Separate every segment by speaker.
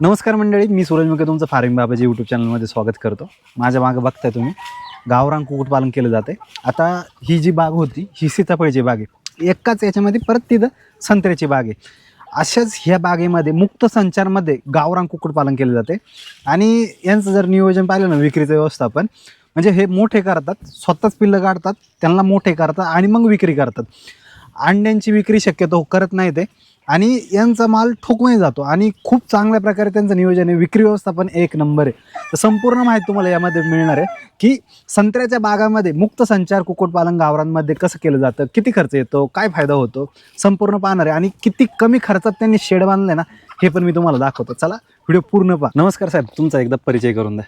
Speaker 1: नमस्कार मंडळी मी सूरज मुके तुमचं फार्मिंग बाबाजी यूट्यूब चॅनलमध्ये स्वागत करतो. माझ्या मागं बघताय तुम्ही गावरान कुक्कुटपालन केलं जाते आता ही जी बाग होती ही सीताफळीची बाग आहे. एकाच याच्यामध्ये परत तिथं संत्र्याची बाग आहे. अशाच ह्या बागेमध्ये मुक्त संचारमध्ये गावरान कुक्कुटपालन केलं जाते आणि यांचं जर नियोजन पाहिलं ना विक्रीचं व्यवस्थापन म्हणजे हे मोठे करतात स्वतःच पिल्लं काढतात त्यांना मोठे करतात आणि मग विक्री करतात. अंड्यांची विक्री शक्यतो करत नाही ते आणि यांचा माल ठोकूनही जातो. आणि खूप चांगल्या प्रकारे त्यांचं नियोजन आहे. विक्री व्यवस्थापन एक नंबर आहे. तर संपूर्ण माहिती तुम्हाला यामध्ये मिळणार आहे की संत्र्याच्या बागामध्ये मुक्त संचार कुक्कुटपालन गावरांमध्ये कसं केलं जातं किती खर्च येतो काय फायदा होतो संपूर्ण पाहणार आहे. आणि किती कमी खर्चात त्यांनी शेड बांधले ना हे पण मी तुम्हाला दाखवतो. चला व्हिडिओ पूर्ण पहा. नमस्कार साहेब तुमचा एकदा परिचय करून द्या.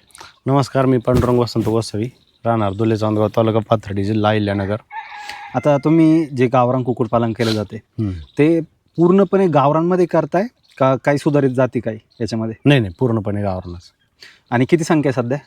Speaker 2: नमस्कार मी पांडुरंग वसंत गोसावी राहणार दुले चांदगाव तालुका पाथर्डी जिल्हा अहिल्यानगर.
Speaker 1: आता तुम्ही जे गावरान कुक्कुटपालन केलं जाते ते पूर्णपणे गावरांमध्ये करताय का काही सुधारित जाती काही याच्यामध्ये?
Speaker 2: नाही नाही पूर्णपणे गावावरूनच
Speaker 1: आणि किती संख्या आहे सध्या?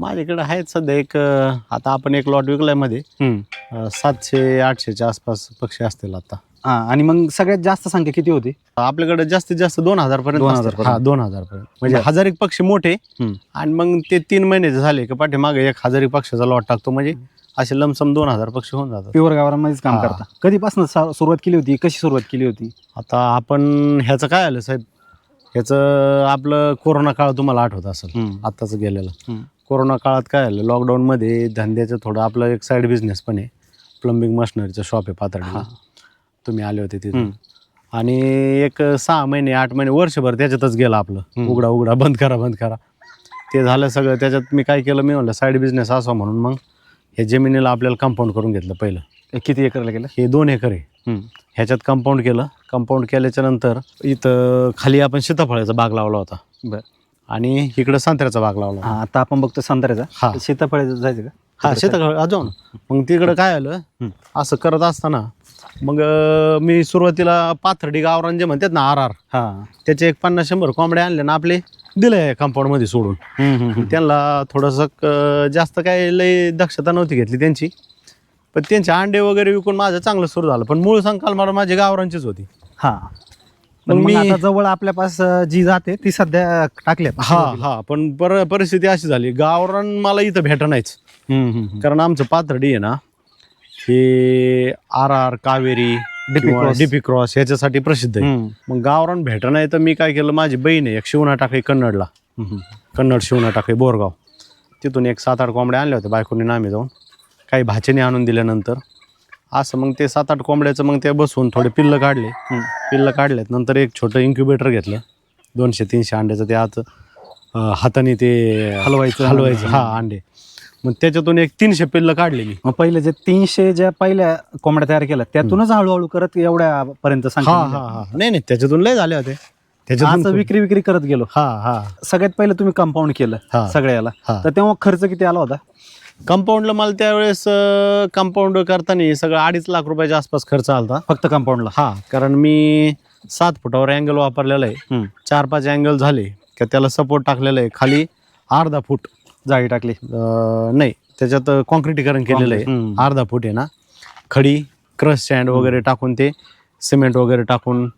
Speaker 2: माझ्याकडे आहेत सध्या एक अं, आता आपण एक लॉट विकलायमध्ये.
Speaker 1: हम्म.
Speaker 2: अं, सातशे आठशेच्या आसपास पक्षी असतील आता.
Speaker 1: हा आणि मग सगळ्यात जास्त संख्या किती होती
Speaker 2: आपल्याकडे जास्तीत जास्त दोन हजार पर्यंत
Speaker 1: 2000
Speaker 2: असतील.
Speaker 1: पर्यंत.
Speaker 2: हा दोन हजार पर्यंत म्हणजे
Speaker 1: बरं.
Speaker 2: हजार एक पक्षी मोठे
Speaker 1: हम्म.
Speaker 2: आणि मग ते तीन महिन्याचे झाले की पाठीमागे एक हजार एक पक्षाचा लॉट टाकतो म्हणजे असे लमसम दोन हजार पक्षी होऊन जातात
Speaker 1: प्युअर गावरांमध्येच काम
Speaker 2: हा.
Speaker 1: करता कधीपासून सा- सुरुवात केली होती कशी सुरुवात केली होती
Speaker 2: आता आपण ह्याचं काय आलं साहेब ह्याचं आपलं कोरोना काळ तुम्हाला आठवत असेल
Speaker 1: हम्म.
Speaker 2: आत्ताच गेलेलं
Speaker 1: हम्म.
Speaker 2: कोरोना काळात काय आलं लॉकडाऊनमध्ये धंद्याचं थोडं आपलं एक साईड बिझनेस पण आहे प्लंबिंग मशनरीचं शॉप आहे पातळीला
Speaker 1: हा.
Speaker 2: तुम्ही आले होते तिथे.
Speaker 1: हम्म.
Speaker 2: आणि एक सहा महिने आठ महिने वर्षभर त्याच्यातच गेलं आपलं. उघडा उघडा बंद करा बंद करा. ते झालं सगळं. त्याच्यात मी काय केलं? मी म्हणलं साईड बिझनेस असा म्हणून मग हे जमिनीला आपल्याला कंपाऊंड करून घेतलं पहिलं.
Speaker 1: किती एकरला केलं?
Speaker 2: हे दोन एकर आहे. ह्याच्यात कंपाऊंड केलं. कंपाऊंड केल्याच्यानंतर इथं खाली आपण सीताफळाचा बाग लावला होता.
Speaker 1: बर.
Speaker 2: आणि इकडं संत्र्याचा बाग लावला
Speaker 1: हा आता आपण बघतो संत्र्याचा.
Speaker 2: हा.
Speaker 1: सीताफळ जायचं का?
Speaker 2: हा शेताकडे अजून. मग तिकडं काय आलं. असं करत असताना मग अं, मी सुरुवातीला पाथर्डी गावरान जे म्हणतात ना आर आर
Speaker 1: हा.
Speaker 2: त्याचे एक पन्नास शंभर कोंबड्या आणले ना आपले दिले कंपाऊंडमध्ये सोडून.
Speaker 1: हम्म, हम्म, हम्म.
Speaker 2: त्यांना थोडंसं क- जास्त काय लय दक्षता नव्हती घेतली त्यांची. पण त्यांचे अंडे वगैरे विकून माझं चांगलं सुरू झालं. पण मूळ संकाल मला माझी गावरांचीच होती.
Speaker 1: हा. पण
Speaker 2: मग
Speaker 1: मग
Speaker 2: मी-
Speaker 1: आता जवळ आपल्यापास अं, जी जाते ती सध्या टाकल्या
Speaker 2: हा हा. पण पर परिस्थिती अशी झाली. गावरान मला इथं भेट नाहीच
Speaker 1: हम्म, हम्म, हम्म.
Speaker 2: कारण आमचं पाथर्डी आहे ना हे R R Kaveri. DP cross ह्याच्यासाठी प्रसिद्ध आहे. मग गावरान भेट नाही तर मी काय केलं माझी बहीण आहे एक शिवणा टाकळी कन्नडला. कन्नड शिवणा टाकळी बोरगाव. तिथून एक सात आठ कोंबड्या आणल्या होत्या बायकोनी नामे जाऊन. काही भाचेने आणून दिल्यानंतर. असं मग ते सात आठ कोंबड्याचं मग ते बसवून थोडे पिल्लं काढले. पिल्लं काढलेत नंतर एक छोटं इन्क्युबेटर घेतलं. दोनशे तीनशे अंड्याचं ते आत हाताने ते
Speaker 1: हलवायचं.
Speaker 2: हलवायचं हा अंडे. मग त्याच्यातून एक तीनशे पिल्लं काढले मी
Speaker 1: मग पहिले जे तीनशे ज्या पहिल्या कोंबड्या तयार केल्या त्यातूनच हळूहळू करत एवढ्या पर्यंत
Speaker 2: हा हा हा. नाही नाही त्याच्यातून लय झाले होते. त्याच्यातून
Speaker 1: असं विक्री विक्री करत गेलो.
Speaker 2: हा हा.
Speaker 1: सगळ्यात पहिले तुम्ही कंपाऊंड केलं
Speaker 2: हा.
Speaker 1: सगळ्याला.
Speaker 2: हा.
Speaker 1: तर तेव्हा खर्च किती आला होता?
Speaker 2: कंपाऊंडला मला त्यावेळेस कंपाऊंड करताना सगळं अडीच लाख रुपयाच्या आसपास खर्च आला होता.
Speaker 1: फक्त कंपाऊंडला
Speaker 2: हा कारण मी सात फुटावर अँगल वापरलेला आहे. चार पाच अँगल झाले का त्याला सपोर्ट टाकलेला आहे. खाली अर्धा फूट.
Speaker 1: जाळी टाकली.
Speaker 2: नाही त्याच्यात कॉन्क्रिटीकरण केलेलं आहे. अर्धा फूट आहे ना. खडी क्रश सँड वगैरे टाकून ते सिमेंट वगैरे टाकून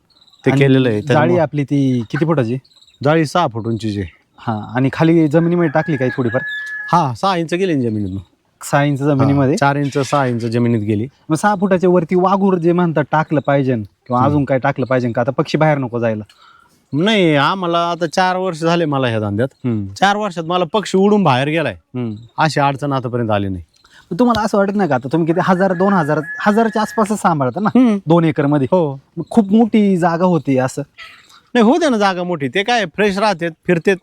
Speaker 2: ते केलेलं आहे.
Speaker 1: जाळी आपली ती किती फुटाची?
Speaker 2: जाळी सहा फूट उंचीची.
Speaker 1: हा आणि खाली जमिनीमध्ये टाकली काही थोडीफार?
Speaker 2: हा सहा इंच गेली जमिनीत
Speaker 1: सहा इंच जमिनीमध्ये?
Speaker 2: चार इंच सहा इंच जमिनीत गेली.
Speaker 1: मग सहा फुटाच्या वरती वाघूर जे म्हणतात टाकलं पाहिजे किंवा अजून काय टाकलं पाहिजे का? आता पक्षी बाहेर नको जायला.
Speaker 2: नाही आम्हाला आता चार वर्ष झाले मला ह्या धंद्यात.
Speaker 1: हम्म,
Speaker 2: चार वर्षात मला पक्षी उडून बाहेर गेलाय.
Speaker 1: हम्म.
Speaker 2: अशी अडचण आतापर्यंत आली नाही.
Speaker 1: मग तुम्हाला असं वाटत नाही का? आता तुम्ही किती हजार दोन हजार हजाराच्या आसपासच सांभाळता ना? दोन एकरमध्ये
Speaker 2: हो
Speaker 1: खूप मोठी जागा होती असं.
Speaker 2: नाही होते ना जागा मोठी. ते काय फ्रेश राहतात फिरतेत.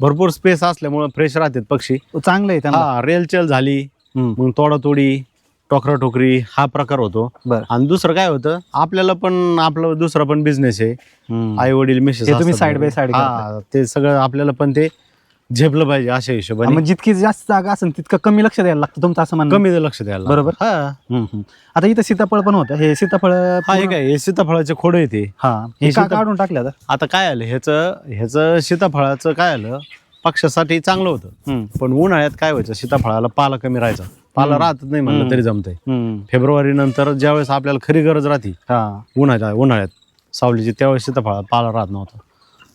Speaker 2: भरपूर स्पेस असल्यामुळे फ्रेश राहतात पक्षी.
Speaker 1: चांगलं आहे त्यांना.
Speaker 2: हा रेलचेल झाली.
Speaker 1: हम्म,
Speaker 2: मग तोडातोडी टोकरा टोकरी हा प्रकार होतो.
Speaker 1: बरं.
Speaker 2: आणि दुसरं काय होतं आपल्याला पण आपलं दुसरा पण बिझनेस आहे. आई वडील मिसेस
Speaker 1: हे तुम्ही
Speaker 2: असतात
Speaker 1: side by side
Speaker 2: हा ते सगळं आपल्याला पण ते झेपलं पाहिजे अशा हिशोबाने.
Speaker 1: मग जितकी जास्त जागा असेल तितकं कमी लक्ष द्यायला लागतं तुमचं असं म्हणणं.
Speaker 2: कमी लक्ष द्यायला
Speaker 1: बरोबर.
Speaker 2: हा.
Speaker 1: हम्म, हम्म. आता इथं सीताफळ पण होतं. हे सीताफळ
Speaker 2: हा हे काय हे सीताफळाचे खोड येते
Speaker 1: हा. हे
Speaker 2: हे
Speaker 1: का
Speaker 2: सीता-
Speaker 1: काढून टाकलं आता?
Speaker 2: आता काय आलं ह्याचं ह्याचं सीताफळाचं काय आलं पक्षासाठी चांगलं होतं.
Speaker 1: हम्म,
Speaker 2: पण उन्हाळ्यात काय व्हायचं सीताफळाला पाला कमी राहायचा. पाला राहत नाही म्हणलं तरी जमतंय. फेब्रुवारी नंतर ज्यावेळेस आपल्याला खरी गरज राहते
Speaker 1: हा.
Speaker 2: उन्हाळ्यात उन्हाळ्यात सावलीची त्यावेळेस सीताफळा पाला राहत नव्हता.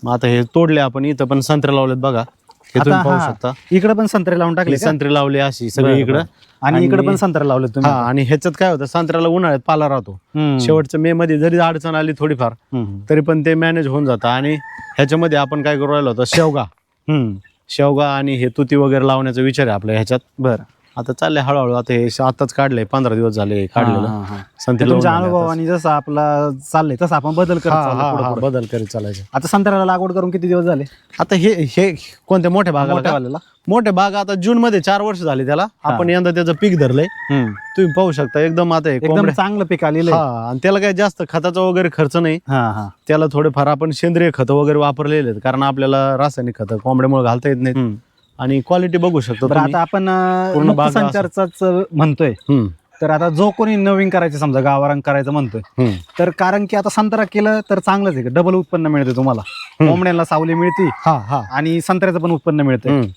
Speaker 2: मग आता हे तोडले आपण इथं पण संत्रे लावलेत बघा. हे तुम्ही पाहू शकता.
Speaker 1: इकडे पण संत्रे लावून टाकले?
Speaker 2: संत्रे लावले अशी सगळी इकडं.
Speaker 1: आणि इकडे पण संत्रे लावले
Speaker 2: हा
Speaker 1: तुम्ही
Speaker 2: आणि ह्याच्यात काय होतं संत्र्याला उन्हाळ्यात पाला राहतो.
Speaker 1: हम्म.
Speaker 2: शेवटच्या मे मध्ये जरी अडचण आली थोडीफार. तरी पण ते मॅनेज होऊन जातं. आणि ह्याच्यामध्ये आपण काय करू राहिलो होतं शेवगा. शेवगा आणि हे तुती वगैरे लावण्याचा विचार आहे आपल्या ह्याच्यात.
Speaker 1: बरं.
Speaker 2: आता चाललंय हळूहळू आता हे आताच काढलंय पंधरा दिवस झाले काढलेलं. संत्री
Speaker 1: तुमच्या
Speaker 2: आता.
Speaker 1: जसं आपला चाललंय तसं आपण बदल करत
Speaker 2: हा,
Speaker 1: चाललो
Speaker 2: हा,
Speaker 1: पुढं
Speaker 2: हा,
Speaker 1: पुढं.
Speaker 2: बदल करीत चालायचं
Speaker 1: आता संत्र्याला लागवड करून किती दिवस झाले
Speaker 2: आता हे हे कोणत्या मोठ्या भागाला
Speaker 1: मोठ्या
Speaker 2: का?
Speaker 1: वाल्याला
Speaker 2: मोठ्या बाग आता जून मध्ये चार वर्ष झाले त्याला. आपण यंदा त्याचं पीक धरलंय. तुम्ही पाहू शकता एकदम आता हे
Speaker 1: एकदम
Speaker 2: कोंबड्या-
Speaker 1: चांगलं पीक आलेलं आहे
Speaker 2: हा आणि त्याला काही जास्त खताचा वगैरे खर्च नाही
Speaker 1: हा हा
Speaker 2: त्याला थोडेफार आपण सेंद्रिय खतं वगैरे वापरलेले आहेत कारण आपल्याला रासायनिक खतं कोंबड्यामुळे घालता येत नाहीत
Speaker 1: हम्म.
Speaker 2: आणि क्वालिटी बघू शकतो
Speaker 1: बरं
Speaker 2: तुम्ही.
Speaker 1: आता आपण
Speaker 2: पूर्ण
Speaker 1: पूर्ण
Speaker 2: बाग असं-
Speaker 1: संचारचाच म्हणतोय
Speaker 2: हम्म,
Speaker 1: तर आता जो कोणी नवीन करायचं समजा गावारंग करायचं म्हणतोय
Speaker 2: हम्म.
Speaker 1: तर कारण की आता संत्रा केलं तर चांगलंच आहे डबल उत्पन्न मिळते तुम्हाला कोंबड्याला सावली मिळते
Speaker 2: हा हा
Speaker 1: आणि संत्र्याचं पण उत्पन्न मिळते
Speaker 2: हम्म.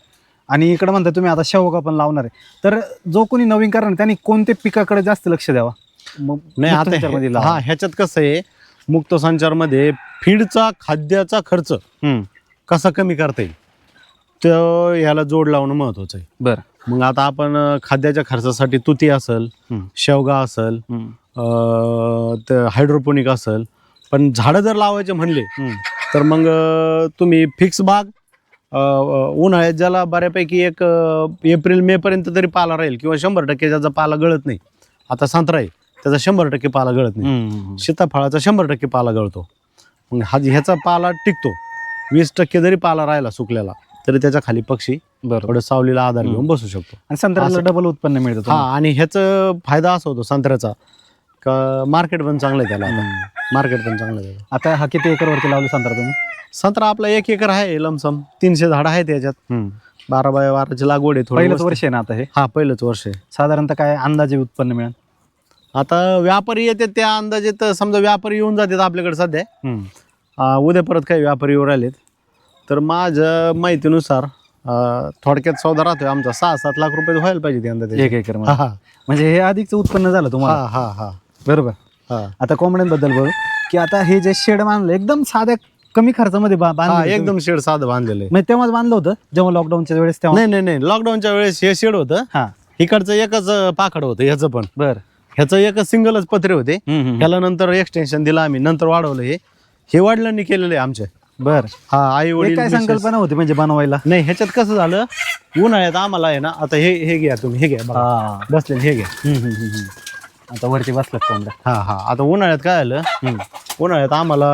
Speaker 1: आणि इकडे म्हणताय तुम्ही आता शेवगा पण लावणार आहे तर जो कोणी नवीन करणार त्यांनी कोणत्या पिकाकडे जास्त लक्ष द्यावा मग
Speaker 2: नाही
Speaker 1: मुक्त
Speaker 2: आता
Speaker 1: संचारमध्ये
Speaker 2: हे-
Speaker 1: लावा.
Speaker 2: हा ह्याच्यात कसं आहे मुक्त संचारमध्ये फीडचा खाद्याचा खर्च
Speaker 1: हम्म.
Speaker 2: कसा कमी करता येईल तो ह्याला जोड लावणं महत्वाचं आहे
Speaker 1: बरं
Speaker 2: मग आता आपण अं, खाद्याच्या खर्चासाठी तुती असेल
Speaker 1: हम्म.
Speaker 2: शेवगा असेल
Speaker 1: हम्म.
Speaker 2: हायड्रोपोनिक असेल पण झाडं जर लावायचे म्हणले
Speaker 1: हम्म.
Speaker 2: तर मग अं, तुम्ही फिक्स बाग अं, अं, उन्हाळ्यात ज्याला बऱ्यापैकी एक अं, एप्रिल मे पर्यंत तरी पाला राहील किंवा शंभर टक्के ज्याचा पाला गळत नाही आता संत्रा आहे त्याचा शंभर टक्के पाला गळत नाही
Speaker 1: हम्म.
Speaker 2: सीताफळाचा शंभर टक्के पाला गळतो मग हा ह्याचा पाला टिकतो वीस टक्के जरी पाला राहिला सुकलेला तरी त्याच्याखाली पक्षी
Speaker 1: बरोबर.
Speaker 2: थोडं सावलीला आधार घेऊन बसू शकतो.
Speaker 1: आणि संत्र्याला
Speaker 2: असं-
Speaker 1: डबल उत्पन्न मिळतं
Speaker 2: हा
Speaker 1: तुम्हाला.
Speaker 2: आणि ह्याचा फायदा असा होतो संत्र्याचा. का मार्केट पण चांगलं आहे त्याला आता.
Speaker 1: हम्म.
Speaker 2: मार्केट पण चांगलं आहे त्याला.
Speaker 1: आता हा किती एकर वरती लावलं संत्रा तुम्ही?
Speaker 2: संत्रा आपला एक एकर आहे लमसम. तीनशे झाडं आहेत याच्यात. बारा बाय बाराची लागवड आहे थोडी
Speaker 1: पहिलंच. वर्ष आहे ना आता हे?
Speaker 2: हा पहिलंच वर्ष आहे.
Speaker 1: साधारणतः काय अंदाजे उत्पन्न मिळेल?
Speaker 2: आता व्यापारी येते त्या अंदाजे तर समजा व्यापारी येऊन जातात आपल्याकडे सध्या.
Speaker 1: हम्म.
Speaker 2: आ, उद्या परत काही व्यापारी येऊ राहिलेत. तर माझ्या माहितीनुसार थोडक्यात सौदा राहतोय आमचा. सहा सात लाख रुपये व्हायला पाहिजे यंदा त्याचे.
Speaker 1: एक एकर
Speaker 2: हा
Speaker 1: मध्ये.
Speaker 2: हा
Speaker 1: म्हणजे हे अधिकचं उत्पन्न झालं तुम्हाला?
Speaker 2: हा हा हा.
Speaker 1: बरोबर.
Speaker 2: हा.
Speaker 1: आता कोंबड्यांबद्दल बघू की आता हे जे शेड बांधलं एकदम साध्या कमी खर्चामध्ये बा-
Speaker 2: हा
Speaker 1: बांधलं.
Speaker 2: एकदम शेड साधं बांधलेलं आहे.
Speaker 1: म्हणजे तेव्हाच बांधलं होतं? जेव्हा लॉकडाऊनच्या वेळेस तेव्हा?
Speaker 2: नाही नाही नाही. लॉकडाऊनच्या वेळेस हे शेड होतं.
Speaker 1: हा.
Speaker 2: इकडचं एकच अ, पाखड होतं ह्याचं पण.
Speaker 1: बर.
Speaker 2: ह्याचं एकच सिंगलच पत्रे होते. ह्याला नंतर एक्सटेन्शन दिलं आम्ही. नंतर वाढवलं हे. हे वडिलांनी केलेलं आहे आमच्या.
Speaker 1: बर.
Speaker 2: हा आई
Speaker 1: हे
Speaker 2: वडील
Speaker 1: काय
Speaker 2: मिसेस.
Speaker 1: संकल्पना होती म्हणजे बनवायला?
Speaker 2: नाही ह्याच्यात कसं झालं? उन्हाळ्यात आम्हाला आहे ना आता हे हे घ्या तुम्ही हे घ्या बघा.
Speaker 1: हा.
Speaker 2: हे घ्या.
Speaker 1: हम्म, हम्म, हम्म, हम्म. आता वरती बसलात कोंबड्या
Speaker 2: हा हा. आता उन्हाळ्यात काय आलं. उन्हाळ्यात आम्हाला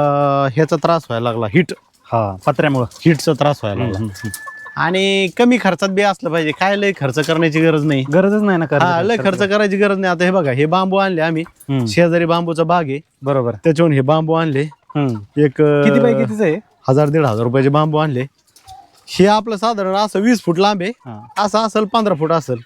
Speaker 2: ह्याचा त्रास व्हायला लागला हिट
Speaker 1: हा. पत्र्यामुळं
Speaker 2: हिटचा त्रास व्हायला लागला. आणि कमी खर्चात बी असलं पाहिजे. काय लय खर्च करण्याची गरज नाही.
Speaker 1: गरजच नाही ना
Speaker 2: हा लय खर्च करायची गरज नाही. आता हे बघा हे बांबू आणले आम्ही.
Speaker 1: हम्म.
Speaker 2: शेजारी बांबूचा बाग आहे.
Speaker 1: बरोबर.
Speaker 2: त्याच्यावरून हे बांबू आणले.
Speaker 1: हम्म.
Speaker 2: एक
Speaker 1: किती बाय कितीच आहे?
Speaker 2: हजार दीड हजार रुपयाचे बांबू आणले. हे आपलं साधारण असं वीस फूट लांब आहे.
Speaker 1: हा.
Speaker 2: असं असेल पंधरा फूट असेल.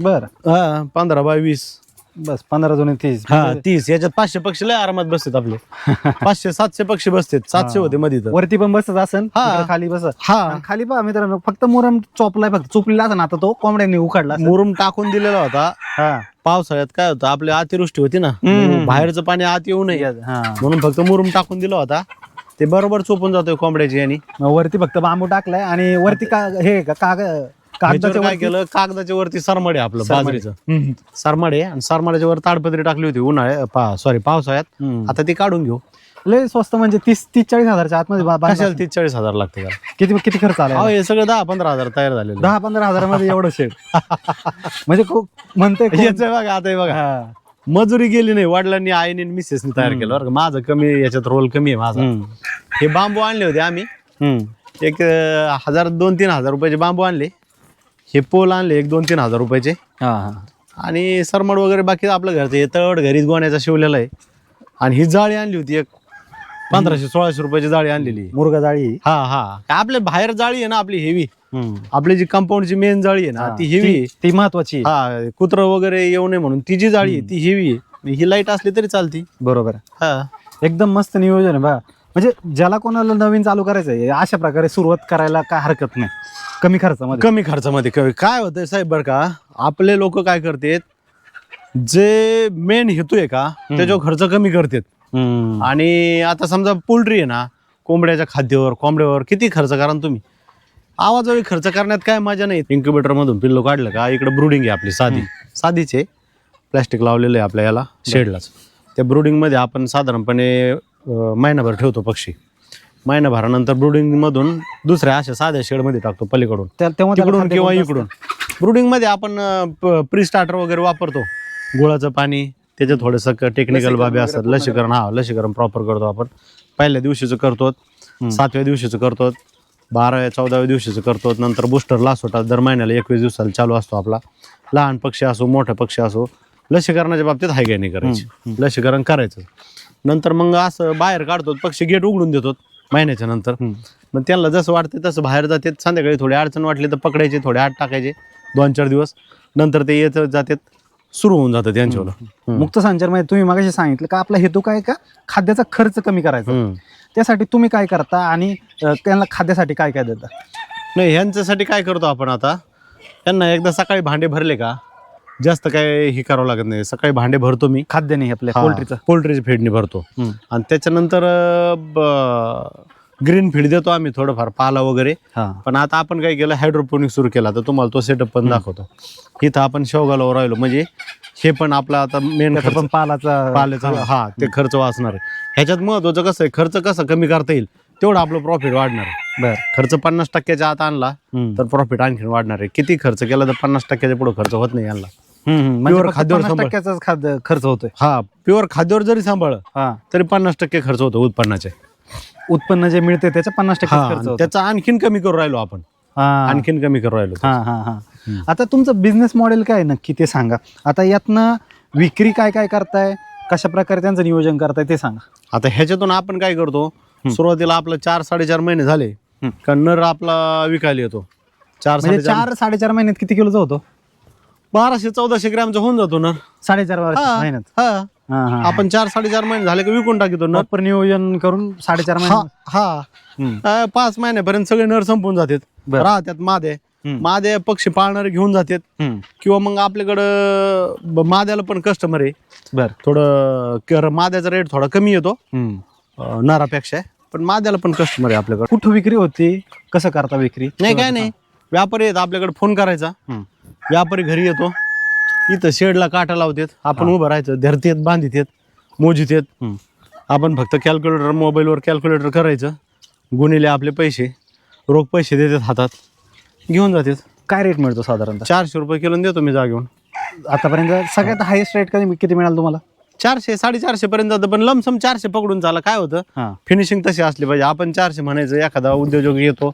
Speaker 1: बर.
Speaker 2: हा पंधरा बाय वीस.
Speaker 1: बस पंधरा जुने तीस.
Speaker 2: हा तीस. याच्यात पाचशे पक्षी लय आरामात बसतात आपले. पाचशे सातशे पक्षी बसतात. सातशे होते मध्ये तर.
Speaker 1: वरती पण बसत असन
Speaker 2: हा.
Speaker 1: इकडे खाली बस.
Speaker 2: हा.
Speaker 1: खाली पहा मित्रांनो फक्त मुरम चोपलाय फक्त. चोपलेला असेल आता तो कोंबड्यांनी उखाडला असेल.
Speaker 2: मुरुम टाकून दिलेला होता.
Speaker 1: हा.
Speaker 2: पावसाळ्यात काय होतं आपली अतिवृष्टी होती ना.
Speaker 1: हम्म.
Speaker 2: बाहेरचं पाणी आत येऊ नये.
Speaker 1: हा.
Speaker 2: म्हणून फक्त मुरुम टाकून दिला होता. ते बरोबर चोपून जातोय कोंबड्याची आणि.
Speaker 1: वरती फक्त बांबू टाकलाय आणि वरती का हे का- काग कागदाच्या
Speaker 2: काय
Speaker 1: वरती?
Speaker 2: केलं? कागदाच्या वरती सरमडे आपलं
Speaker 1: सरमडे.
Speaker 2: बाजरीचं. सरमडे आणि सरमड्याच्या वर ताडपत्री टाकली होती उन्हाळ्या पा सॉरी पावसाळ्यात.
Speaker 1: हम्म.
Speaker 2: आता ती काढून घेऊ.
Speaker 1: लय स्वस्त म्हणजे तीस तीस चाळीस हजारच्या आतमध्ये बा- बांधलं
Speaker 2: कशाला
Speaker 1: असेल.
Speaker 2: तीस चाळीस हजार लागते का?
Speaker 1: किती किती खर्च आला
Speaker 2: अहो? हे सगळं दहा पंधरा हजार तयार झालेलं.
Speaker 1: दहा पंधरा हजारामध्ये एवढं शेड. म्हणजे खूप म्हणते
Speaker 2: याच बघा आता हे बघा. मजुरी गेली नाही वडिलांनी आईने मिसेसनी तयार केलं बरं का. माझं कमी याच्यात रोल कमी आहे माझा. हे बांबू आणले होते आम्ही. एक अं, हजार दोन तीन हजार रुपयाचे बांबू आणले. हे पोल आणले एक दोन तीन हजार रुपयाचे. आणि सरमड वगैरे बाकी आपलं घरचं. हे तळ घरीच गोण्याचा शिवलेला आहे. आणि ही जाळी आणली होती एक पंधराशे सोळाशे रुपयाची जाळी आणलेली.
Speaker 1: मुरगा जाळी.
Speaker 2: हा हा. काय आपल्या बाहेर जाळी आहे ना आपली हेवी आपली जी कंपाऊंडची मेन जाळी आहे ना ती हेवी आहे.
Speaker 1: ती महत्वाची आहे.
Speaker 2: हा कुत्र वगैरे येऊ नये म्हणून ती जी जाळी आहे ती हेवी आहे. ही लाइट असली तरी चालती.
Speaker 1: बरोबर
Speaker 2: हा.
Speaker 1: एकदम मस्त नियोजन आहे बा. म्हणजे ज्याला कोणाला नवीन चालू करायचं आहे अशा प्रकारे सुरुवात करायला काय हरकत नाही. कमी खर्चामध्ये.
Speaker 2: कमी खर्चामध्ये कमी. काय होतंय साहेब बरं का आपले लोक काय करतात जे मेन हेतू आहे का त्याच्यावर खर्च कमी करतात.
Speaker 1: हम्म.
Speaker 2: आणि आता समजा पोल्ट्री आहे ना कोंबड्याच्या खाद्यावर कोंबड्यावर किती खर्च करा ना तुम्ही? आवाजावी खर्च करण्यात काय मजा नाही. इन्क्युबेटर मधून पिल्लो काढलं का? इकडे ब्रुडिंग आहे आपली साधी. साधीच आहे. प्लॅस्टिक लावलेलं आहे आपल्या याला शेडलाच त्या ब्रुडिंगमध्ये आपण साधारणपणे महिनाभर ठेवतो पक्षी. महिनाभरानंतर ब्रुडिंग मधून दुसऱ्या अशा साध्या शेडमध्ये टाकतो पलीकडून.
Speaker 1: तेव्हा
Speaker 2: तिकडून किंवा इकडून. ब्रुडिंगमध्ये आपण प्री स्टार्टर वगैरे वापरतो. गुळाचं पाणी त्याच्यात थोडंसं टेक्निकल बाबी असतात. लसीकरण हा लसीकरण प्रॉपर करतो आपण. पहिल्या दिवशीचं करतो सातव्या दिवशीचं करतो बाराव्या चौदाव्या दिवशीचं करतो नंतर बुस्टर लास होतात दर महिन्याला एकवीस दिवसाला चालू असतो आपला. लहान पक्षी असो मोठे पक्षी असो लसीकरणाच्या बाबतीत हाय नाही करायची. लसीकरण करायचं. नंतर मग असं बाहेर काढतो पक्षी गेट उघडून देतो महिन्याच्या नंतर. मग त्यांना जसं वाटतं तसं बाहेर जाते संध्याकाळी थोडी अडचण वाटली तर पकडायचे थोडे आत टाकायचे. दोन चार दिवस. नंतर ते येत जातात. सुरू होऊन जातं त्यांच्यावर.
Speaker 1: मुक्त संचारमध्ये तुम्ही मगाशी सांगितलं का आपला हेतू काय का? खाद्याचा खर्च कमी करायचा. त्यासाठी तुम्ही काय करता आणि अ, त्यांना खाद्यासाठी काय काय देता?
Speaker 2: नाही ह्यांच्यासाठी काय करतो आपण आता? त्यांना एकदा सकाळी भांडे भरले का? जास्त काय हे करावं लागत नाही. सकाळी भांडे भरतो मी.
Speaker 1: खाद्य नाही आपल्या पोल्ट्रीचं.
Speaker 2: पोल्ट्रीची फेडणी भरतो.
Speaker 1: हम्म.
Speaker 2: आणि त्याच्यानंतर ग्रीन फीड देतो आम्ही थोडंफार पाला वगैरे.
Speaker 1: हा.
Speaker 2: पण आता आपण काय केलं हायड्रोपोनिक सुरू केला. तर तुम्हाला तो सेटअप पण दाखवतो. इथं आपण शेवगाला राहिलो. म्हणजे हे पण आपला आता मेन
Speaker 1: त्याचा पण पालाचा
Speaker 2: पाल्याचा हा. ते खर्च वाचणार आहे. ह्याच्यात महत्वाचं कसं आहे खर्च कसा कमी करता येईल तेवढं आपलं प्रॉफिट वाढणार आहे.
Speaker 1: बर.
Speaker 2: खर्च पन्नास टक्क्याच्या आत आणला
Speaker 1: हम्म.
Speaker 2: तर प्रॉफिट आणखीन वाढणार आहे. किती खर्च केला तर पन्नास टक्क्याच्या पुढे खर्च होत नाही यांना.
Speaker 1: हम्म, हम्म. म्हणजे
Speaker 2: Pure
Speaker 1: फक्त
Speaker 2: खाद्यावर
Speaker 1: 50
Speaker 2: सांभाळ.
Speaker 1: टक्क्याचाच खाद्य खर्च होतोय.
Speaker 2: हा प्युअर खाद्यावर जरी सांभाळ
Speaker 1: हा.
Speaker 2: तरी पन्नास टक्के खर्च होतो उत्पन्नाचे.
Speaker 1: उत्पन्न जे मिळते त्याचा पन्नास टक्के
Speaker 2: त्याचा आणखीन कमी करू राहिलो आपण. आणखीन कमी करू राहिलो.
Speaker 1: हा हा हा. आता तुमचं बिझनेस मॉडेल काय नक्की ते सांगा. आता यातनं विक्री काय काय करताय? कशा प्रकारे त्यांचं नियोजन करताय ते सांगा.
Speaker 2: आता ह्याच्यातून आपण काय करतो सुरुवातीला आपलं चार साडेचार महिने झाले. का नर आपला विकायला येतो. चार
Speaker 1: म्हणजे चार साडेचार महिन्यात किती किलोचा होतो?
Speaker 2: बाराशे चौदाशे ग्रॅमचा होऊन जातो नर
Speaker 1: साडेचार
Speaker 2: हा,
Speaker 1: महिन्यात.
Speaker 2: हा. आपण चार साडेचार महिने झाले का विकून टाकतो
Speaker 1: प्रॉपर नियोजन करून साडेचार
Speaker 2: हा
Speaker 1: महिने.
Speaker 2: हा.
Speaker 1: हम्म.
Speaker 2: अं, पाच महिन्यापर्यंत सगळे नर संपून जातात.
Speaker 1: बरं.
Speaker 2: राहतात मादे.
Speaker 1: हम्म.
Speaker 2: मादे पक्षी पाळणारे घेऊन जातात.
Speaker 1: हम्म.
Speaker 2: किंवा मग आपल्याकडं ब- माद्याला पण कस्टमर आहे.
Speaker 1: बर.
Speaker 2: थोडं कर- माद्याचा रेट थोडा कमी येतो.
Speaker 1: हम्म.
Speaker 2: अं, नरापेक्षा पण माद्याला पण कस्टमर आहे आपल्याकडे.
Speaker 1: कुठं विक्री होती? कसं करता विक्री?
Speaker 2: नाही काय नाही. व्यापारी येत आपल्याकडे फोन करायचा.
Speaker 1: हम्म.
Speaker 2: व्यापारी घरी येतो. इथं शेडला काटा लावतात. आपण उभं राहायचं. धरतेत बांधित येत मोजित येत
Speaker 1: हम्म.
Speaker 2: आपण फक्त कॅल्क्युलेटर मोबाईलवर कॅल्क्युलेटर करायचं. गुणिले आपले पैसे. रोख पैसे देतात हातात. घेऊन जातात.
Speaker 1: काय रेट मिळतो साधारणतः?
Speaker 2: चारशे रुपये किलो देतो मी जा घेऊन
Speaker 1: आतापर्यंत सगळ्यात हायेस्ट रेट कधी किती मिळाला तुम्हाला?
Speaker 2: चारशे साडेचारशे पर्यंत जातं पण लमसम चारशे पकडून चाला काय होतं? फिनिशिंग तशी असली पाहिजे. आपण चारशे म्हणायचं एखादा उद्योजक येतो.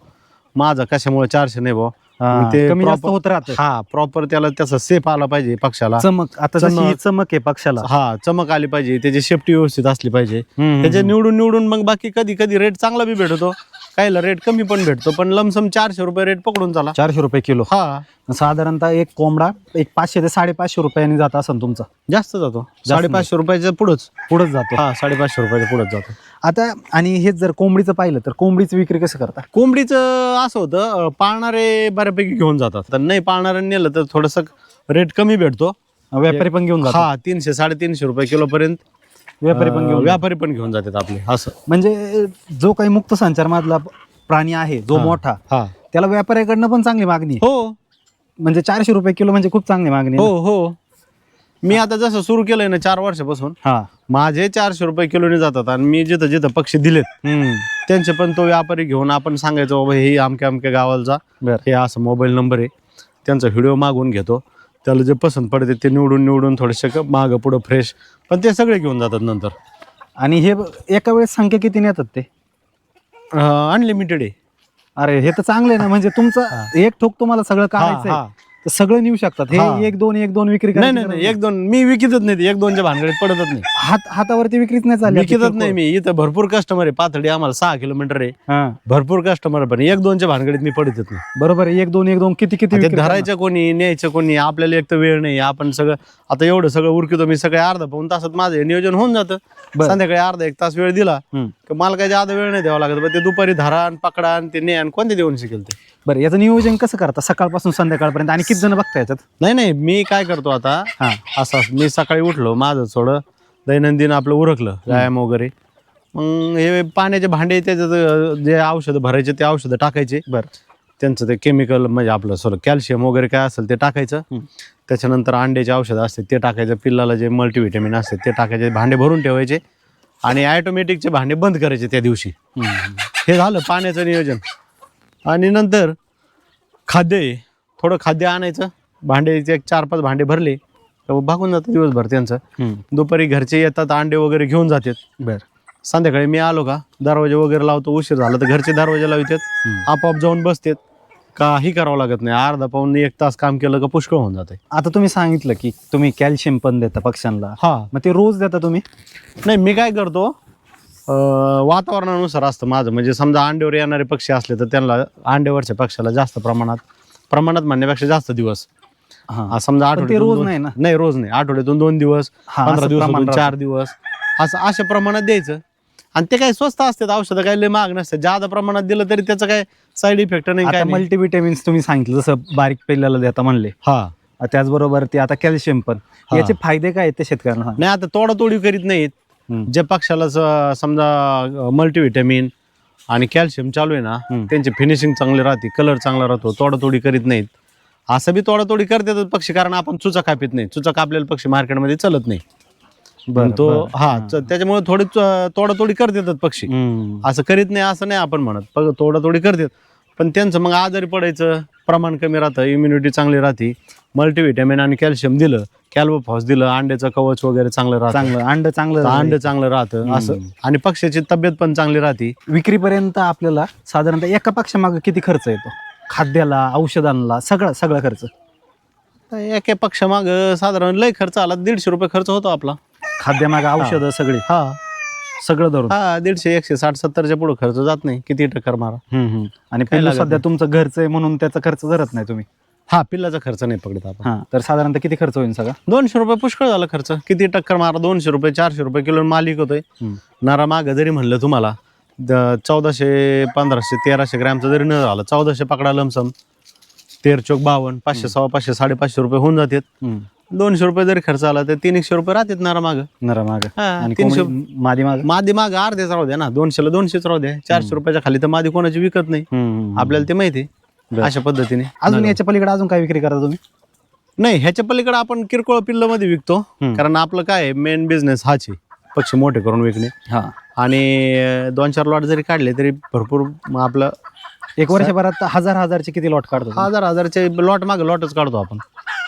Speaker 2: माझा कशामुळे चारशे नाही भाऊ मग ते
Speaker 1: कमी जास्त
Speaker 2: proper-
Speaker 1: होत राहतं.
Speaker 2: हा प्रॉपर त्याला त्याचा सेफ आला पाहिजे पक्षाला.
Speaker 1: चमक आता जशी
Speaker 2: चमक.
Speaker 1: ही चमक आहे पक्षाला.
Speaker 2: हा चमक आली पाहिजे त्याची सेफ्टी व्यवस्थित असली पाहिजे.
Speaker 1: हम्म,
Speaker 2: त्याचे निवडून निवडून मग बाकी कधी कधी रेट चांगला बी भेटतो. काहीला रेट कमी पण भेटतो पण लमसम चारशे रुपये रेट पकडून चाला
Speaker 1: चारशे रुपये किलो.
Speaker 2: हा.
Speaker 1: साधारणतः एक कोंबडा एक पाचशे ते साडेपाचशे रुपयांनी जात असेल तुमचा.
Speaker 2: जास्त जातो. साडेपाचशे रुपयाच्या पुढंच.
Speaker 1: पुढेच जातो.
Speaker 2: हा साडेपाचशे रुपयाच्या पुढंच जातो.
Speaker 1: आता आणि हेच जर कोंबडीचं पाहिलं तर कोंबडीची विक्री कसं करता?
Speaker 2: कोंबडीचं असं होतं पाळणारे बऱ्यापैकी घेऊन जातात. तर नाही पाळणाऱ्यांनी नेलं तर थोडस रेट कमी भेटतो.
Speaker 1: व्यापारी पण घेऊन जातो
Speaker 2: हा तीनशे साडेतीनशे रुपये किलो पर्यंत
Speaker 1: व्यापारी पण घेऊन
Speaker 2: व्यापारी पण घेऊन जातात आपले असं.
Speaker 1: म्हणजे जो काही मुक्त संचार मधला प्राणी आहे जो मोठा
Speaker 2: हा.
Speaker 1: त्याला व्यापाऱ्याकडनं पण चांगली मागणी आहे.
Speaker 2: हो.
Speaker 1: म्हणजे चारशे रुपये किलो म्हणजे खूप चांगली मागणी आहे
Speaker 2: हो हो. मी आता जसं सुरू केलंय ना चार वर्षापासून.
Speaker 1: हा.
Speaker 2: माझे चारशे रुपये किलोने जातात आणि मी जिथं जिथं पक्षी दिलेत
Speaker 1: हम्म.
Speaker 2: त्यांचे पण तो व्यापारी घेऊन आपण सांगायचं बाबा हे अमक्या अमक्या गावाला जा.
Speaker 1: बर.
Speaker 2: हे असं मोबाईल नंबर आहे. त्यांचा व्हिडिओ मागून घेतो. त्याला जे पसंत पडते ते निवडून निवडून थोडेसे क- मागं पुढं फ्रेश पण ते सगळे घेऊन जातात नंतर.
Speaker 1: आणि हे एका वेळेस संख्या किती नेतात ते?
Speaker 2: अनलिमिटेड आहे.
Speaker 1: अरे हे तर चांगलं आहे ना. म्हणजे तुमचं एक ठोक तुम्हाला सगळं काढायचं
Speaker 2: हा.
Speaker 1: तर सगळं नेऊ शकतात.
Speaker 2: हा.
Speaker 1: हे. एक दोन एक दोन विक्री
Speaker 2: नाही नाही एक दोन मी विकतच नाही ते, एक दोनच्या भानगडीत पडतच नाही.
Speaker 1: हात हातावरती विक्रीच नाही चालली
Speaker 2: विकतच नाही. मी. इथं भरपूर कस्टमर आहे. पाथडी आम्हाला सहा किलोमीटर आहे.
Speaker 1: हा.
Speaker 2: भरपूर कस्टमर पण एक दोनच्या भानगडीत मी पडतच नाही.
Speaker 1: बरोबर आहे. एक दोन एक दोन किती किती
Speaker 2: ते
Speaker 1: विक्री
Speaker 2: धरायचं कोणी न्यायचं कोणी आपल्याला एक तर वेळ नाही. आपण सगळं आता एवढं सगळं उरकितो मी सगळे अर्धा पाऊन तासात माझं हे नियोजन होऊन जातं.
Speaker 1: बरं.
Speaker 2: संध्याकाळी अर्धा एक तास वेळ दिला
Speaker 1: हम्म.
Speaker 2: की मला काही जादा वेळ नाही द्यावा लागत. पण ते दुपारी धरा आणि पकडा आणि ते ने आणि कोणते देऊन शिकेल ते?
Speaker 1: बरं याचं नियोजन कसं करता? सकाळपासून संध्याकाळपर्यंत आणि किती जण बघता याच्यात?
Speaker 2: नाही नाही मी काय करतो आता
Speaker 1: हा
Speaker 2: असं मी सकाळी उठलो माझं थोडं दैनंदिन आपलं उरकलं व्यायाम वगैरे. मग हे पाण्याचे भांडे त्याच्यात जे औषधं भरायचे ते औषधं टाकायचे.
Speaker 1: बरं.
Speaker 2: त्यांचं ते केमिकल म्हणजे आपलं सॉरी कॅल्शियम वगैरे काय असेल ते टाकायचं. त्याच्यानंतर अंड्याचे औषधं असते ते टाकायचं पिल्लाला जे मल्टीव्हिटॅमिन असते ते टाकायचे भांडे भरून ठेवायचे. आणि ॲटोमॅटिकचे भांडे बंद करायचे त्या दिवशी. हे झालं पाण्याचं नियोजन. आणि नंतर खाद्य थोडं खाद्य आणायचं. भांडे एक चार पाच भांडे भरले तर भागून जातं दिवसभर त्यांचं. दुपारी घरचे येतात अंडे वगैरे घेऊन जातात.
Speaker 1: बर.
Speaker 2: संध्याकाळी मी आलो का दरवाजे वगैरे लावतो उशीर झाला तर घरचे दरवाजे लावतात. आपोआप जाऊन बसतात. काही करावं लागत नाही अर्धा पाऊन एक तास काम केलं का पुष्कळ होऊन जाते
Speaker 1: आता तुम्ही सांगितलं की तुम्ही कॅल्शियम पण देता पक्ष्यांना.
Speaker 2: हा.
Speaker 1: मग ते रोज देता तुम्ही?
Speaker 2: नाही मी काय करतो वातावरणानुसार असतं माझं. म्हणजे समजा अंड्यावर येणारे पक्षी असले तर त्यांना अंड्यावरच्या पक्षाला जास्त प्रमाणात प्रमाणात म्हणण्यापेक्षा जास्त दिवस.
Speaker 1: हा.
Speaker 2: हा, समजा
Speaker 1: पण ते
Speaker 2: आठवड्यातून
Speaker 1: रोज
Speaker 2: दोन-
Speaker 1: नाही ना.
Speaker 2: नाही रोज नाही. आठवड्यातून दोन दिवस
Speaker 1: हा,
Speaker 2: पंधरा
Speaker 1: असं प्रमाण
Speaker 2: दिवसातून
Speaker 1: राहतं.
Speaker 2: चार दिवस. असं अशा प्रमाणात द्यायचं. आणि ते काही स्वस्त असतात औषधं काही लय महाग नसतात. जादा प्रमाणात दिलं तरी त्याचं काय साईड इफेक्ट नाही काय
Speaker 1: आता
Speaker 2: नाही.
Speaker 1: मल्टीव्हिटॅमिन्स तुम्ही सांगितलं जसं बारीक पेल्याला देता म्हणले.
Speaker 2: हा.
Speaker 1: त्याचबरोबर ते आता कॅल्शियम पण.
Speaker 2: हा.
Speaker 1: याचे फायदे काय आहेत ते शेतकऱ्यांना? सांगा.
Speaker 2: नाही आता तोडातोडी करीत नाहीत.
Speaker 1: हम्म.
Speaker 2: ज्या पक्षाला स- समजा मल्टीव्हिटॅमिन आणि कॅल्शियम चालू आहे ना
Speaker 1: हम्म.
Speaker 2: त्यांची फिनिशिंग चांगली राहते कलर चांगला राहतो तोडातोडी करीत नाहीत. असं बी तोडातोडी करतात पक्षी कारण आपण चुचा कापीत नाही. चुचा कापलेला पक्षी मार्केटमध्ये चलत नाही.
Speaker 1: बरं,
Speaker 2: तो. हा च- त्याच्यामुळे थोडी च- तोडातोडी करतात पक्षी.
Speaker 1: हम्म.
Speaker 2: असं करीत नाही असं नाही आपण म्हणत. पण तोडातोडी करतात. पण त्यांचं मग आजारी पडायचं प्रमाण कमी राहतं इम्युनिटी चांगली राहते. मल्टीव्हिटॅमिन आणि कॅल्शियम दिलं कॅल्बोफॉस दिलं अंड्याचं कवच वगैरे चांगलं राहतं.
Speaker 1: चांगलं अंड चांगलं
Speaker 2: अंड चांगलं राहतं असं. आणि पक्ष्याची तब्येत पण चांगली राहते.
Speaker 1: विक्रीपर्यंत आपल्याला साधारणतः एका पक्षामागे किती खर्च येतो? खाद्याला औषधांना सगळा सगळा खर्च?
Speaker 2: एका पक्षामाग साधारण लय खर्च आला दीडशे रुपये खर्च होतो आपला.
Speaker 1: खाद्यामागे औषधं सगळे?
Speaker 2: हा.
Speaker 1: सगळं धरून.
Speaker 2: हा दीडशे एकशे साठ सत्तरच्या पुढे खर्च जात नाही. किती टक्कर मारा.
Speaker 1: हम्म, हम्म. आणि
Speaker 2: काही
Speaker 1: पिल्लू
Speaker 2: लागत
Speaker 1: सध्या तुमचं घरचं आहे म्हणून त्याचा खर्च धरत नाही तुम्ही.
Speaker 2: हा पिल्लाचा खर्च नाही पकडत आपण.
Speaker 1: हा तर साधारणतः किती खर्च होईल सगळा?
Speaker 2: दोनशे रुपये पुष्कळ झाला खर्च. किती टक्कर मारा? दोनशे रुपये चारशे रुपये किलो मालिक होतोय. नारा माग जरी म्हणलं तुम्हाला द- चौदाशे पंधराशे तेराशे ग्रॅमचं जरी न झालं चौदाशे पकडा लमसम. तेर चौक बावन्न पाचशे सव्वा पाचशे साडेपाचशे रुपये होऊन जातात.
Speaker 1: हम्म.
Speaker 2: दोनशे रुपये जरी खर्च आला तर तीन एकशे रुपये राहतात नारा माग.
Speaker 1: नरा माग.
Speaker 2: हा,
Speaker 1: आणि
Speaker 2: तीनशे-
Speaker 1: कोंबडी मादी माग?
Speaker 2: मादी माग अर्धेच राहू द्या ना दोनशेला दोनशेच राहू द्या चारशे रुपयाच्या खाली तर मादी कोणाची विकत नाही. आपल्याला ते माहिती आहे. अशा पद्धतीने.
Speaker 1: अजून याच्या पलीकडे अजून काय विक्री करता तुम्ही?
Speaker 2: नाही ह्याच्या पलीकडे आपण किरकोळ पिल्लमध्ये विकतो.
Speaker 1: हम्म.
Speaker 2: कारण आपलं काय मेन बिझनेस हाच आहे. पक्षी मोठे करून विकणे.
Speaker 1: हा.
Speaker 2: आणि अं, दोन चार लॉट जरी काढले तरी भरपूर मग आपलं
Speaker 1: एक वर्षभरात हजार हजारचे किती लॉट काढतो तुम्ही?
Speaker 2: हजार हजारचे लॉट मागे लॉटच काढतो आपण.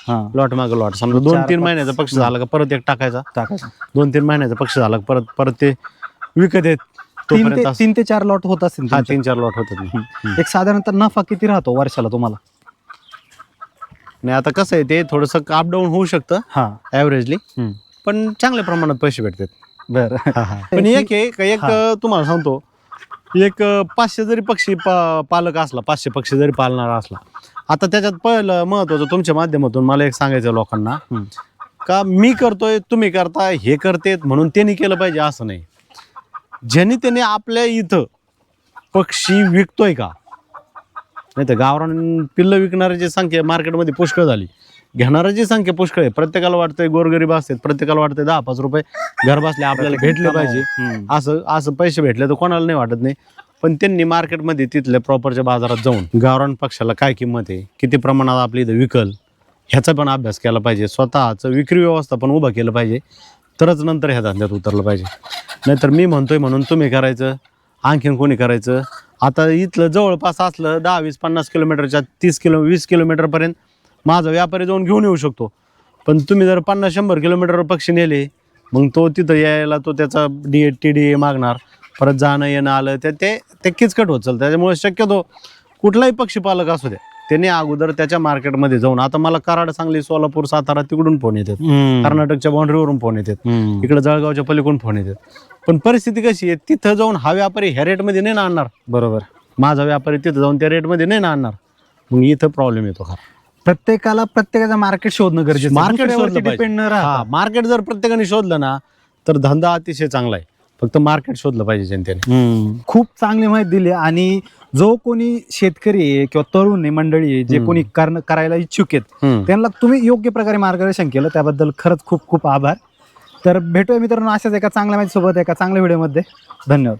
Speaker 1: हा.
Speaker 2: लॉट मागे लॉट समजा दोन तीन महिन्याचा पक्ष झाला का परत एक टाकायचा?
Speaker 1: टाकायचं.
Speaker 2: दोन तीन महिन्याचा पक्ष झाला का परत परत ते विकत येत
Speaker 1: तीन ते
Speaker 2: असं-
Speaker 1: तीन ते चार लॉट होत असतील
Speaker 2: हा
Speaker 1: तुमचे.
Speaker 2: तीन चार लॉट होतात.
Speaker 1: एक साधारणतः नफा किती राहतो वर्षाला तुम्हाला?
Speaker 2: नाही आता कसं आहे ते थोडस अपडाऊन होऊ शकतं
Speaker 1: हा.
Speaker 2: ऍव्हरेजली. पण चांगल्या प्रमाणात पैसे भेटतात.
Speaker 1: बर.
Speaker 2: पण एक आहे का एक तुम्हाला सांगतो एक पाचशे जरी पक्षी पा- पालक असला पाचशे पक्षी जरी पालणारा असला. आता त्याच्यात पहिलं महत्वाचं तुमच्या माध्यमातून मला एक सांगायचं लोकांना. का मी करतोय तुम्ही करताय हे करतेत म्हणून त्यांनी केलं पाहिजे असं नाही. ज्यांनी त्याने आपल्या इथं पक्षी विकतोय का? नाही तर गावरान पिल्लं विकणाऱ्याची संख्या मार्केटमध्ये पुष्कळ झाली. घेणाऱ्याची संख्या पुष्कळ आहे प्रत्येकाला वाटतंय गोरगरीब असतात प्रत्येकाला वाटतंय दहा पाच रुपये घर बसल्या आपल्याला भेटले पाहिजे. असं असं पैसे भेटले तर कोणाला नाही वाटत नाही. पण त्यांनी मार्केटमध्ये तिथल्या प्रॉपरच्या बाजारात जाऊन गावरान पक्षाला काय किंमत आहे किती प्रमाणात आपली इथं विकल ह्याचा पण अभ्यास केला पाहिजे. स्वतःचं विक्री व्यवस्थापन उभं केलं पाहिजे. तरच नंतर ह्या धंद्यात उतरलं पाहिजे. नाहीतर मी म्हणतोय म्हणून तुम्ही करायचं आणखीन कोणी करायचं. आता इथलं जवळपास असलं दहा वीस पन्नास किलोमीटरच्या तीस किलो वीस किलोमीटरपर्यंत माझा व्यापारी जाऊन घेऊन येऊ शकतो. पण तुम्ही जर पन्नास शंभर किलोमीटर पक्षी नेले मग तो तिथं यायला तो त्याचा डी टी डी ए मागणार. परत जाणं येणं आलं तर ते ते किचकट होत चालतं. त्याच्यामुळे शक्यतो कुठलाही पक्षीपालक असू द्या त्याने अगोदर त्याच्या मार्केटमध्ये जाऊन आता मला कराड सांगली सोलापूर सातारा तिकडून फोन येतात. कर्नाटकच्या बाउंड्रीवरून फोन येतात. इकडे जळगावच्या पलीकडून फोन येतात. पण परिस्थिती कशी आहे तिथं जाऊन हा व्यापारी ह्या रेटमध्ये नाही ना आणणार.
Speaker 1: बरोबर.
Speaker 2: माझा व्यापारी तिथं जाऊन त्या रेटमध्ये नाही ना आणणार. मग इथं प्रॉब्लेम येतो खरा.
Speaker 1: प्रत्येकाला प्रत्येकाचं मार्केट शोधणं गरजेचं
Speaker 2: मार्केट शोधलं
Speaker 1: डिपेंड न राहा
Speaker 2: हा मार्केट जर प्रत्येकाने शोधलं ना तर धंदा अतिशय चांगला आहे. फक्त मार्केट शोधलं पाहिजे जनतेने.
Speaker 1: खूप चांगली माहिती दिली आणि जो कोणी शेतकरी आहे किंवा तरुण आहे मंडळी आहे जे. कोणी करायला इच्छुक आहेत. त्यांना तुम्ही योग्य प्रकारे मार्गदर्शन केलं. त्याबद्दल खरंच खूप खूप आभार. तर भेटूया मित्रांनो अशाच एका चांगल्या माहिती सोबत एका चांगल्या व्हिडिओमध्ये धन्यवाद.